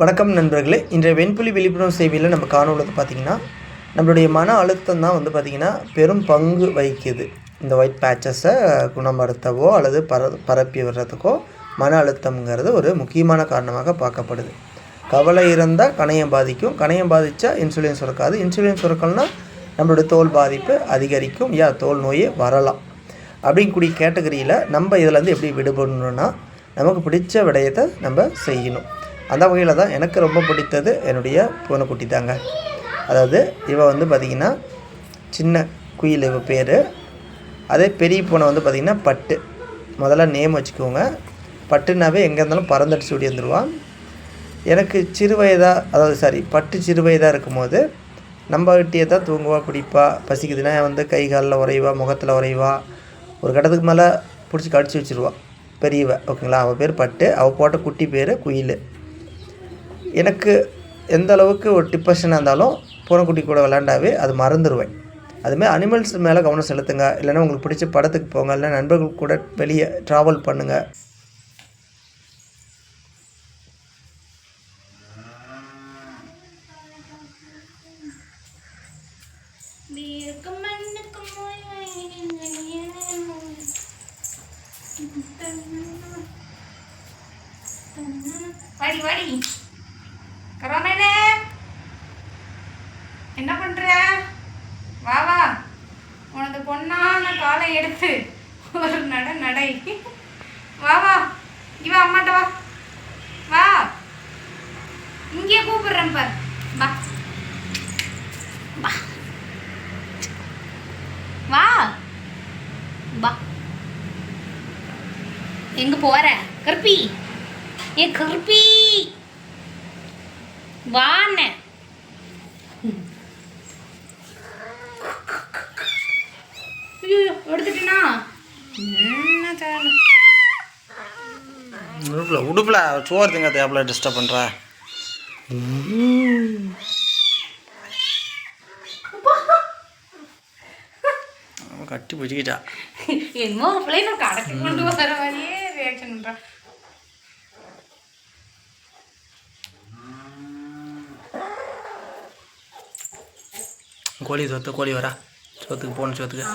வணக்கம் நண்பர்களே இன்றைய வெண்புலி விழிப்புணர்வு சேவையில் நம்ம காணொலிது பார்த்திங்கன்னா நம்மளுடைய மன அழுத்தம் தான் வந்து பார்த்திங்கன்னா பெரும் பங்கு வகிக்குது. இந்த ஒயிட் பேச்சஸை குணப்படுத்தவோ அல்லது பர பரப்பி விடுறதுக்கோ மன அழுத்தம்ங்கிறது ஒரு முக்கியமான காரணமாக பார்க்கப்படுது. கவலை இருந்தால் கணையம் பாதிக்கும். கணையம் பாதித்தா இன்சுலின் சுரக்காது. இன்சுலின் சுரக்கல்னால் நம்மளுடைய தோல் பாதிப்பு அதிகரிக்கும். யா தோல் நோயே வரலாம். அப்படிங்கக்கூடிய கேட்டகரியில் நம்ம இதிலேருந்து எப்படி விடுபடணும்னா நமக்கு பிடிச்ச விடயத்தை நம்ம செய்யணும். அந்த வகையில் தான் எனக்கு ரொம்ப பிடித்தது என்னுடைய பூனைக்குட்டி தாங்க. அதாவது இவள் வந்து பார்த்திங்கன்னா சின்ன குயில் இவ பேர். அதே பெரிய பூனை வந்து பார்த்திங்கன்னா பட்டு. முதல்ல நேம் வச்சுக்கோங்க. பட்டுனாவே எங்கே இருந்தாலும் பறந்தடிச்சு ஓடி வந்துடுவான் எனக்கு சிறு வயதாக அதாவது சாரி பட்டு சிறு வயதாக இருக்கும்போது நம்மகிட்டே தான் தூங்குவா குடிப்பா பசிக்குதுன்னா வந்து கை காலில் உறைவா முகத்தில் உறைவா ஒரு கட்டத்துக்கு மேலே பிடிச்சி கடிச்சு வச்சிருவா. பெரியவ ஓகேங்களா? அவள் பேர் பட்டு அவள் போட்ட குட்டி பேர் குயில். எனக்கு எந்த அளவுக்கு ஒரு டிப்ரெஷனாக இருந்தாலும் பூனைக்குட்டி கூட விளாண்டாவே அது மறந்துடுவேன் அதுமாதிரி அனிமல்ஸ் மேலே கவனம் செலுத்துங்க. இல்லைன்னா உங்களுக்கு பிடிச்ச படத்துக்கு போங்க. இல்லை நண்பர்கள் கூட வெளியே ட்ராவல் பண்ணுங்கள் வாடி வாடி. என்ன பண்ற? வா வா. உனது பொண்ணான காலை எடுத்து ஒரு நட நடை. வா வா. இவா அம்மாட்ட வா. வா. இங்கே கூப்பிடுறேன் பார். வா. வா. வா. வா. எங்க போற? கருப்பி. ஏ கருப்பி. வாண்ண. உடுப்பில் உடுப்பில் சோறு திங்க தேவையில்ல டிஸ்டர்ப் பண்ணுற கட்டி பிடிச்சிக்கிட்டா. என்னமோ ஒரு பிள்ளை நான் கடத்தி கொண்டு வர மாதிரியே ரியாக்ஷன் பண்றான் கோழி சொத்து கோழி வரா. சோத்துக்கு போகணும் சோத்துக்கு.